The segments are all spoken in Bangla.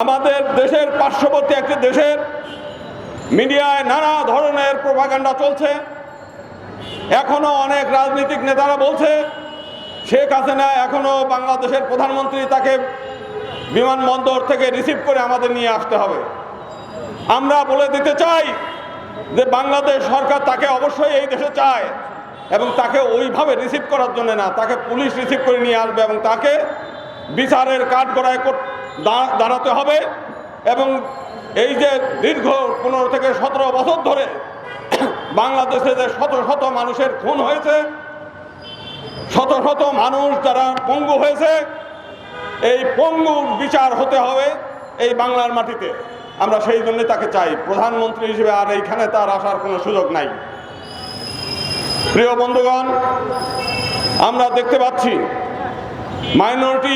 আমাদের দেশের পার্শ্ববর্তী একটি দেশের মিডিয়ায় নানা ধরনের প্রভাকাণ্ডা চলছে। এখনও অনেক রাজনৈতিক নেতারা বলছে, শেখ হাসিনা এখনও বাংলাদেশের প্রধানমন্ত্রী তাকে বিমানবন্দর থেকে রিসিভ করে আমাদের নিয়ে আসতে হবে। আমরা বলে দিতে চাই যে বাংলাদেশ সরকার তাকে অবশ্যই এই দেশে চায় এবং তাকে ওইভাবে রিসিভ করার জন্য না, তাকে পুলিশ রিসিভ করে নিয়ে আসবে এবং তাকে বিচারের কাঠগড়ায় দাঁড়াতে হবে এবং এই যে দীর্ঘ পনেরো থেকে সতেরো বছর ধরে বাংলাদেশে যে শত শত মানুষের খুন হয়েছে, শত শত মানুষ যারা পঙ্গু হয়েছে, এই পঙ্গুর বিচার হতে হবে এই বাংলার মাটিতে। আমরা সেই জন্য তাকে চাই। প্রধানমন্ত্রী হিসেবে আর এইখানে তার আসার কোনো সুযোগ নাই। প্রিয় বন্ধুগণ, আমরা দেখতে পাচ্ছি মাইনরিটি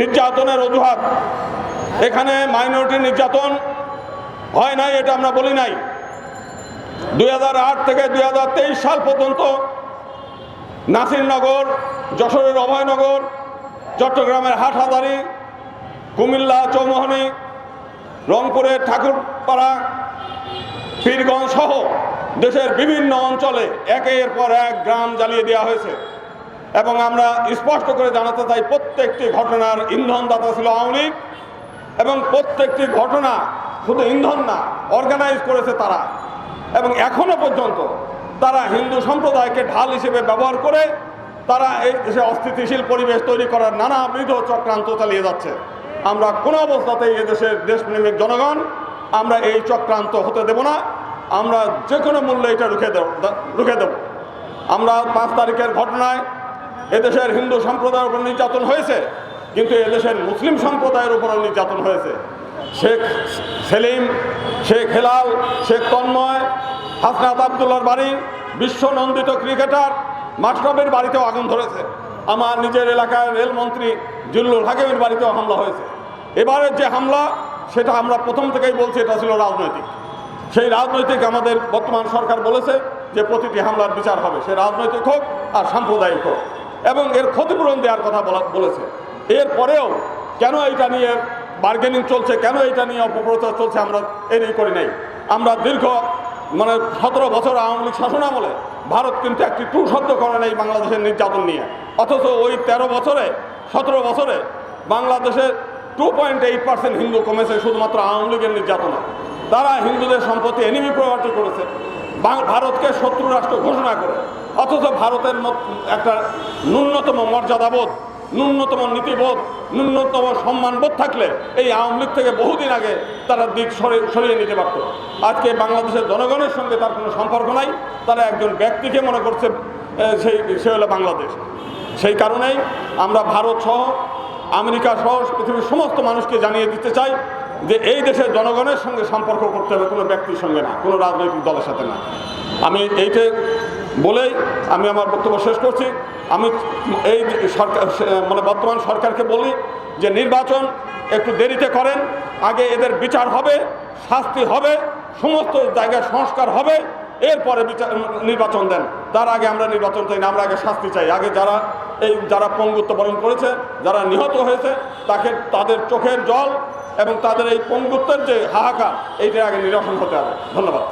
নির্যাতনের অজুহাত। এখানে মাইনরিটি নির্যাতন হয় নাই, এটা আমরা বলি নাই। দুই হাজার আট থেকে দুই হাজার তেইশ সাল পর্যন্ত নাসিরনগর, যশোরের অভয়নগর, চট্টগ্রামের হাটহাজারি, কুমিল্লা, চৌমোহনী রংপুরের ঠাকুরপাড়া, পীরগঞ্জ সহ দেশের বিভিন্ন অঞ্চলে একের পর এক গ্রাম জ্বালিয়ে দেওয়া হয়েছে। এবং আমরা স্পষ্ট করে জানাতে চাই, প্রত্যেকটি ঘটনার ইন্ধনদাতা ছিল আওয়ামী লীগ এবং প্রত্যেকটি ঘটনা শুধু ইন্ধন না অর্গানাইজ করেছে তারা। এবং এখনও পর্যন্ত তারা হিন্দু সম্প্রদায়কে ঢাল হিসেবে ব্যবহার করে তারা এই দেশে অস্থিতিশীল পরিবেশ তৈরি করার নানা নানাবিধ চক্রান্ত চালিয়ে যাচ্ছে। আমরা কোনো অবস্থাতেই এদেশের দেশপ্রেমিক জনগণ, আমরা এই চক্রান্ত হতে দেব না। আমরা যে কোনো মূল্যে এটা রুখে দেব রুখে দেব। আমরা পাঁচ তারিখের ঘটনায় এদেশের হিন্দু সম্প্রদায়ের উপর নির্যাতন হয়েছে, কিন্তু এদেশের মুসলিম সম্প্রদায়ের উপরও নির্যাতন হয়েছে। শেখ সেলিম, শেখ হেলাল, শেখ তন্ময়, হাসনাত আবদুল্লার বাড়ি, বিশ্বনন্দিত ক্রিকেটার মাস্টাবের বাড়িতেও আগুন ধরেছে। আমার নিজের এলাকায় রেলমন্ত্রী জুল্লুল হাকিমের বাড়িতেও হামলা হয়েছে। এবারের যে হামলা, সেটা আমরা প্রথম থেকেই বলছি, এটা ছিল রাজনৈতিক। সেই রাজনৈতিক আমাদের বর্তমান সরকার বলেছে যে প্রতিটি হামলার বিচার হবে। সে রাজনৈতিক হোক আর সাম্প্রদায়িক হোক। এবং এর ক্ষতিপূরণ দেওয়ার কথা বলা- বলেছে। এরপরেও কেন এটা নিয়ে বার্গেনিং চলছে, কেন এটা নিয়ে অপপ্রচার চলছে আমরা এ নিয়ে করি নাই। আমরা দীর্ঘ মানে সতেরো বছর আওয়ামী লীগ শাসন আমলে ভারত কিন্তু একটি টু শব্দ করে নেই বাংলাদেশের নির্যাতন নিয়ে। অথচ ওই তেরো বছরে, সতেরো বছরে বাংলাদেশের two point eight percent Hindu কমেছে শুধুমাত্র আওয়ামী লীগের নির্যাতনে। তারা হিন্দুদের সম্পত্তি এনিমি প্রভাবিত করেছে। ভারতকে শত্রু রাষ্ট্র ঘোষণা করে। অথচ ভারতের একটা ন্যূনতম মর্যাদাবোধ, ন্যূনতম নীতিবোধ, ন্যূনতম সম্মানবোধ থাকলে এই আওয়ামী লীগ থেকে বহুদিন আগে তারা দিক সরে সরিয়ে নিতে পারত। আজকে বাংলাদেশের জনগণের সঙ্গে তার কোনো সম্পর্ক নাই, তারা একজন ব্যক্তিকে মনে করছে সেই সে হলো বাংলাদেশ। সেই কারণেই আমরা ভারত সহ, আমেরিকা সহ, পৃথিবীর সমস্ত মানুষকে জানিয়ে দিতে চাই যে এই দেশের জনগণের সঙ্গে সম্পর্ক করতে হবে কোনো ব্যক্তির সঙ্গে না, কোনো রাজনৈতিক দলের সাথে না। আমি এইটা বলেই আমি আমার বক্তব্য শেষ করছি। আমি এই সরকার মানে বর্তমান সরকারকে বলি যে নির্বাচন একটু দেরিতে করেন, আগে এদের বিচার হবে, শাস্তি হবে, সমস্ত জায়গায় সংস্কার হবে, এরপরে বিচার, নির্বাচন দেন। তার আগে আমরা নির্বাচন চাই না, আমরা আগে শাস্তি চাই। আগে যারা এই, যারা পঙ্গুত্ব বরণ করেছে, যারা নিহত হয়েছে, তাকে, তাদের চোখের জল এবং তাদের এই পঙ্গুত্বের যে হাহাকার এইটার আগে নিরসন হতে হবে। ধন্যবাদ।